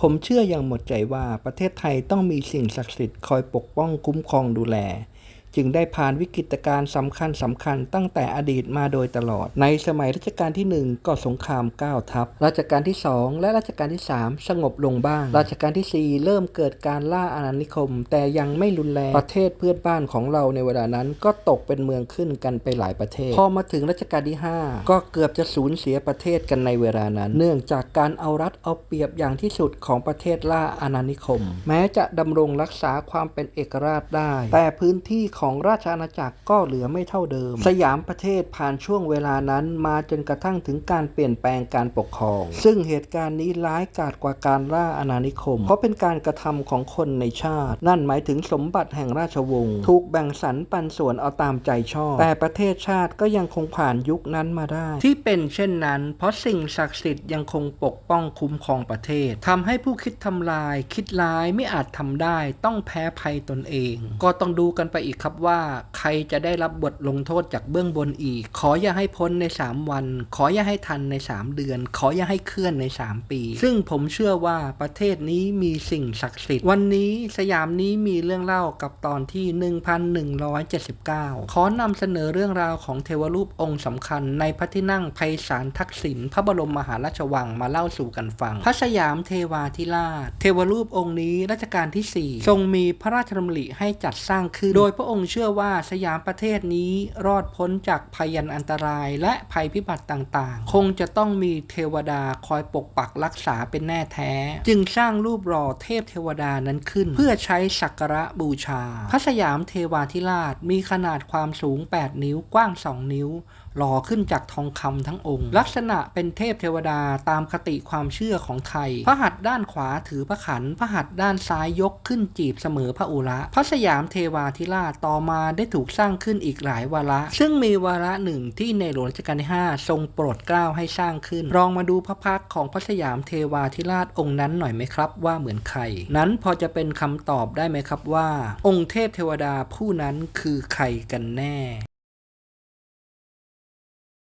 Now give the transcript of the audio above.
ผมเชื่ออย่างหมดใจว่าประเทศไทยต้องมีสิ่งศักดิ์สิทธิ์คอยปกป้องคุ้มครองดูแล จึงได้ผ่านวิกฤตการณ์สำคัญสำคัญตั้งแต่อดีตมาโดยตลอด ในสมัยรัชกาลที่ 1 ก็สงคราม 9 ทัพ รัชกาลที่ 2 และรัชกาลที่ 3 สงบลงบ้าง รัชกาลที่ 4 เริ่มเกิดการล่าอาณานิคม แต่ยังไม่รุนแรง ประเทศเพื่อนบ้านของเราในเวลานั้นก็ตกเป็นเมืองขึ้นกันไปหลายประเทศ พอมาถึงรัชกาลที่ 5 ก็เกือบจะสูญเสียประเทศกันในเวลานั้น เนื่องจากการเอารัดเอาเปรียบอย่างที่สุดของประเทศล่าอาณานิคม แม้จะดำรงรักษาความเป็นเอกราชได้ แต่พื้นที่ของของราชอาณาจักรก็เหลือไม่เท่าเดิม สยามประเทศผ่านช่วงเวลานั้นมาจนกระทั่งถึงการเปลี่ยนแปลงการปกครอง ซึ่งเหตุการณ์นี้ร้ายกาจกว่าการล่าอาณานิคม เพราะเป็นการกระทำของคนในชาติ นั่นหมายถึงสมบัติแห่งราชวงศ์ถูกแบ่งสรรปันส่วนเอาตามใจชอบ แต่ประเทศชาติก็ยังคงผ่านยุคนั้นมาได้ ที่เป็นเช่นนั้น เพราะสิ่งศักดิ์สิทธิ์ยังคงปกป้องคุ้มครองประเทศทำให้ผู้คิดทำลาย คิดร้ายไม่อาจทำได้ ต้องแพ้ภัยตนเอง ก็ต้องดูกันไปอีกครับว่าใครจะได้รับบทลงโทษจากเบื้องบนอีก ขออย่าให้พ้นใน 3 วัน ขออย่าให้ทันใน 3 เดือน ขออย่าให้เคลื่อนใน 3 ปี ซึ่งผมเชื่อว่าประเทศนี้มีสิ่งศักดิ์สิทธิ์ วันนี้สยามนี้มีเรื่องเล่ากับตอนที่ 1179 ขอนำเสนอเรื่องราวของเทวรูปองค์สำคัญ ในพระที่นั่งไพศาลทักษิณพระบรมมหาราชวังมาเล่าสู่กันฟัง พระสยามเทวาธิราช เทวรูปองค์นี้รัชกาลที่ 4 ทรงมีพระราชดำริให้จัดสร้างขึ้นโดยพระองค์เชื่อว่าสยามประเทศนี้รอดพ้นจากภัยอันตรายและภัยพิบัติต่างๆ คงจะต้องมีเทวดาคอยปกปักรักษาเป็นแน่แท้ จึงสร้างรูปหล่อเทพเทวดานั้นขึ้น เพื่อใช้สักการะบูชา พระสยามเทวาธิราชมีขนาดความสูง 8 นิ้วกว้าง 2 นิ้วหล่อขึ้นจากทองคำทั้งองค์ ลักษณะเป็นเทพเทวดาตามคติความเชื่อของไทย พระหัตถ์ด้านขวาถือพระขัน พระหัตถ์ด้านซ้ายยกขึ้นจีบเสมอพระอุระ พระสยามเทวาธิราชต่อ่อมาได้ถูกสร้างขึ้นอีกหลายวาระ ซึ่งมีวาระหนึ่งที่ในหลวงรัชกาลที่ 5 ทรงโปรดเกล้าให้สร้างขึ้นลองมาดูพระพักของพระสยามเทวาธิราชองค์นั้นหน่อยไหมครับ ว่าเหมือนใคร นั้นพอจะเป็นคำตอบได้ไหมครับว่า องค์เทพเทวดาผู้นั้นคือใครกันแน่